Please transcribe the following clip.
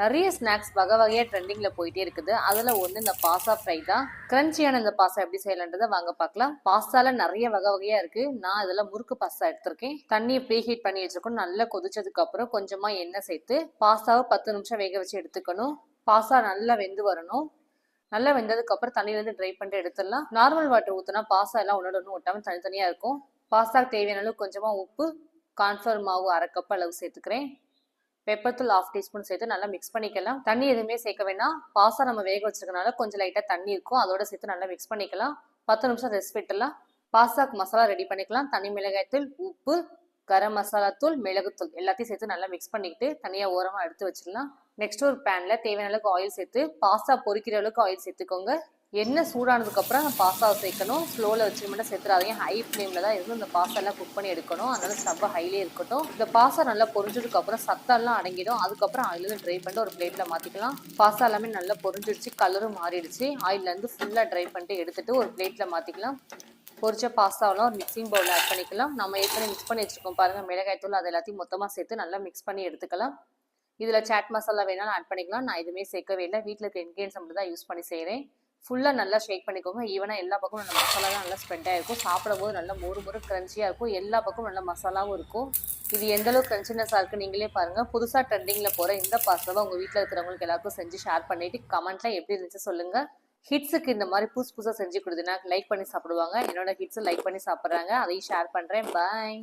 நிறைய ஸ்நாக்ஸ் வகை வகையாக ட்ரெண்டிங்கில் போயிட்டே இருக்குது. அதில் ஒன்று இந்த பாஸா ஃப்ரை தான். கிரன்ச்சியான இந்த பாஸா எப்படி செய்யலான்றதை வாங்க பார்க்கலாம். பாஸ்தால நிறைய வகை வகையாக இருக்குது நான் இதில் முறுக்கு பாஸ்தா எடுத்திருக்கேன். தண்ணியை ப்ரீ ஹீட் பண்ணி வச்சுருக்கணும். நல்லா கொதிச்சதுக்கப்புறம் கொஞ்சமாக எண்ணெய் சேர்த்து பாஸ்தாவை பத்து நிமிஷம் வேக வச்சு எடுத்துக்கணும். பாஸ்தா நல்லா வெந்து வரணும். நல்லா வெந்ததுக்கப்புறம் தண்ணியிலேருந்து ட்ரை பண்ணிட்டு எடுத்துடலாம். நார்மல் வாட்டர் ஊற்றினா பாஸ்தா எல்லாம் ஒன்றோட ஒன்று ஒட்டாமல் தனித்தனியாக இருக்கும். பாஸ்தாக்கு தேவையான அளவு கொஞ்சமாக உப்பு கான்ஃபர் மாவு அரை கப் அளவு சேர்த்துக்கிறேன். பெப்பர்த்தூள் ஆஃப் டீஸ்பூன் சேர்த்து நல்லா மிக்ஸ் பண்ணிக்கலாம். தண்ணி எதுவுமே சேர்க்க வேணாம் பாஸ்தா நம்ம வேக வச்சிருக்கனால கொஞ்சம் லைட்டாக தண்ணி இருக்கும். அதோட சேர்த்து நல்லா மிக்ஸ் பண்ணிக்கலாம். பத்து நிமிஷம் ரெஸ்ட் விட்டுலாம் பாஸ்தாக்கு மசாலா ரெடி பண்ணிக்கலாம். தனி மிளகாய்த்தூள் உப்பு கரம் மசாலா தூள் மிளகுத்தூள் எல்லாத்தையும் சேர்த்து நல்லா மிக்ஸ் பண்ணிக்கிட்டு தனியாக ஓரமாக எடுத்து வச்சிடலாம். நெக்ஸ்ட் ஒரு பேனில் தேவையான அளவுக்கு ஆயில் சேர்த்து பாஸ்தா பொரிக்கிற அளவுக்கு ஆயில் சேர்த்துக்கோங்க. எண்ணெய் சூடானதுக்கு அப்புறம் அந்த பாஸ்தாவை சேர்க்கணும். ஸ்லோவில் வச்சு மட்டும் சேர்த்துறாதீங்க. ஹை ஃப்ளேமில் தான் இருந்து இந்த பாஸ்தா எல்லாம் குக் பண்ணி எடுக்கணும். அதனால ஸ்டவ் ஹைலே இருக்கட்டும். இந்த பாஸ்தா நல்லா பொரிஞ்சதுக்கப்புறம் சத்தெல்லாம் அடங்கிடும். அதுக்கப்புறம் ஆயிலேருந்து ட்ரை பண்ணிட்டு ஒரு பிளேட்டில் மாற்றிக்கலாம் பாஸ்தா எல்லாமே நல்லா பொரிஞ்சிடுச்சு கலரும் மாறிடுச்சு. ஆயிலேருந்து ஃபுல்லாக ட்ரை பண்ணிட்டு எடுத்துட்டு ஒரு பிளேட்டில் மாற்றிக்கலாம் பொரிச்ச பாஸ்தாவெல்லாம் ஒரு மிக்சிங் பவுலில் ஆட் பண்ணிக்கலாம். நம்ம ஏற்கனவே மிக்ஸ் பண்ணி வச்சுருக்கோம் பாருங்கள் மிளகாய் தூள் அது எல்லாத்தையும் மொத்தமாக சேர்த்து நல்லா மிக்ஸ் பண்ணி எடுத்துக்கலாம். இதில் சாட் மசாலா வேணாலும் ஆட் பண்ணிக்கலாம். நான் எதுவுமே சேர்க்கவே இல்லை. வீட்டில் இருக்க இன்கிரியன்ஸ் மட்டும் தான் யூஸ் பண்ணி செய்கிறேன் ஃபுல்லாக நல்லா ஷேக் பண்ணிக்கோங்க. ஈவனாக எல்லா பக்கமும் நல்ல மசாலாலாம் நல்லா ஸ்ப்ரெட் ஆகிருக்கும் சாப்பிடும்போது நல்லா மொறு மொறு க்ரன்ச்சியாக இருக்கும். எல்லா பக்கமும் நல்ல மசாலாவும் இருக்கும். இது எந்த அளவுக்கு க்ரன்ச்சினஸாக இருக்குது நீங்களே பாருங்கள் புதுசாக ட்ரெண்டிங்கில் போகிற இந்த பாஸ்தாவை உங்கள் வீட்டில் இருக்கிறவங்களுக்கு எல்லாருக்கும் செஞ்சு ஷேர் பண்ணிவிட்டு கமெண்ட்டில் எப்படி இருந்துச்சு சொல்லுங்கள் ஹிட்ஸுக்கு இந்த மாதிரி புதுசு புதுசாக செஞ்சு கொடுத்தீங்கன்னா லைக் பண்ணி சாப்பிடுவாங்க. என்னோட ஹிட்ஸை லைக் பண்ணி சாப்பிட்றாங்க. அதையும் ஷேர் பண்ணுறேன் பாய்